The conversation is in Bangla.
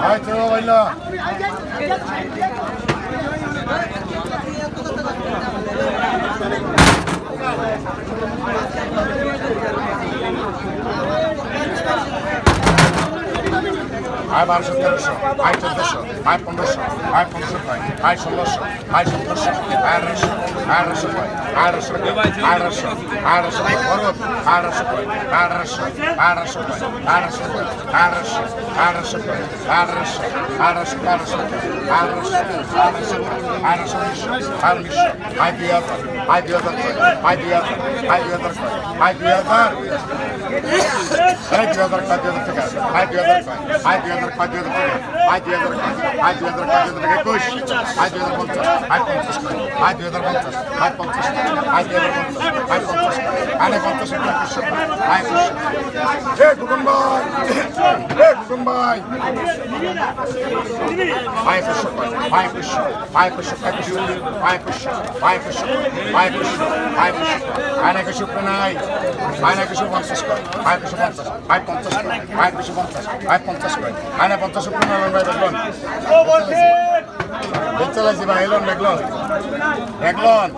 ಆಯ್ತು ಇಲ್ಲ আয় বারোশো তেরোশো আয় চোদ্দশো আয় পনেরোশো আয় পনেরোশো কয় আয় ষোলোশো আয় সতেরোশো আঠারোশো আঠারোশো কয় আঠারোশো আঠারোশো আঠারোশো কয় খরচ আঠারোশো কয় আঠারোশো আঠারোশো কয় আঠারোশো কয় আঠারোশো আঠারোশো কয় আঠারোশো আঠারোশো আঠারোশো আঠারোশো আঠারোশো আঠারোশো উনিশশো আয় উনিশশো আয় দুই হাজার আয় দুই হাজার আয় দুই হাজার আয় দুই হাজার আয় দুই হাজার আয় দুই হাজার কয় দুই হাজার আয় দুই হাজার আয় দুই হাজার কয় দুই হাজার আয় দুই হাজার কয় আয় দুই হাজার কয় দুই হাজার একুশ আয় দুই হাজার পঞ্চাশ আয় পঞ্চাশ আয় দুই হাজার পঞ্চাশ আয় পঞ্চাশ আয় দুই হাজার পঞ্চাশ আয় পঞ্চাশ আয় পঞ্চাশ একুশশো আয় হে গুগন ভাই হে গুগন ভাই আয় পঞ্চাশ ভাই পঞ্চাশ ভাই আয় না পঞ্চাশ পনেরো ভাই দেখলেন। দেখতে লাগছি ভাই এলন দেখলন। দেখলেন।